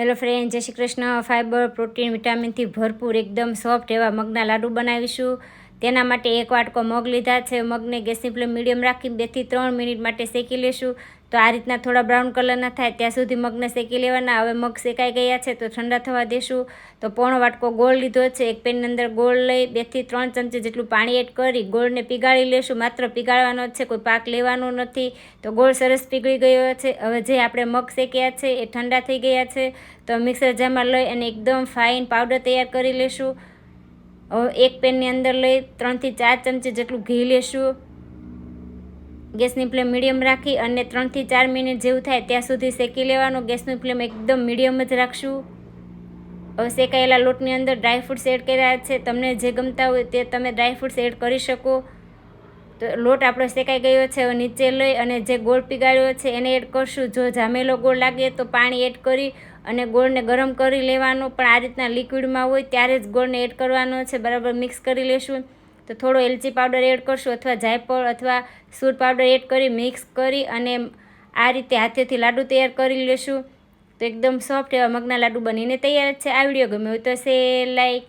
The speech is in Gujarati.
હેલો ફ્રેન્ડ જય શ્રી કૃષ્ણ. ફાઇબર પ્રોટીન વિટામિનથી ભરપૂર, એકદમ સોફ્ટ એવા મગના લાડુ બનાવીશું. તેના માટે એક વાટકો મગ લીધા છે. મગને ગેસની ફ્લેમ મીડિયમ રાખી બેથી ત્રણ મિનિટ માટે શેકી લેશું. તો આ રીતના થોડા બ્રાઉન કલરના થાય ત્યાં સુધી મગને શેકી લેવાના. હવે મગ શેકાઈ ગયા છે તો ઠંડા થવા દેશું. તો પોણો વાટકો ગોળ લીધો છે. એક પેનની અંદર ગોળ લઈ બેથી ત્રણ ચમચી જેટલું પાણી એડ કરી ગોળને પીગાળી લેશું. માત્ર પીગાળવાનો છે, કોઈ પાક લેવાનો નથી. તો ગોળ સરસ પીગળી ગયો છે. હવે જે આપણે મગ શેક્યા છે એ ઠંડા થઈ ગયા છે. તો મિક્સર જારમાં લઈ અને એકદમ ફાઇન પાવડર તૈયાર કરી લેશું. એક પેનની અંદર લઈ ત્રણથી ચાર ચમચી જેટલું ઘી લેશું. ગેસની ફ્લેમ મીડિયમ રાખી અને ત્રણથી ચાર મિનિટ જેવું થાય ત્યાં સુધી શેકી લેવાનું. ગેસની ફ્લેમ એકદમ મીડિયમ જ રાખશું. હવે શેકાયેલા લોટની અંદર ડ્રાયફ્રૂટ્સ એડ કર્યા છે. તમને જે ગમતા હોય તે તમે ડ્રાયફ્રૂટ્સ એડ કરી શકો. તો લોટ આપણો શેકાઈ ગયો છે, હવે નીચે લઈ અને જે ગોળ પીગાળ્યો છે એને એડ કરશું. જો જામેલો ગોળ લાગે તો પાણી એડ કરી અને ગોળને ગરમ કરી લેવાનો. પણ આ રીતના લિક્વિડમાં હોય ત્યારે જ ગોળને એડ કરવાનો છે. બરાબર મિક્સ કરી લેશું. તો થોડો એલચી પાવડર એડ કરશું અથવા જાયફળ અથવા સૂર પાવડર એડ કરી, મિક્સ કરી અને આ રીતે હાથેથી લાડુ તૈયાર કરી લેશું. તો એકદમ સોફ્ટ એવા મગના લાડુ બનીને તૈયાર છે. આ વીડિયો ગમ્યો તો સે લાઈક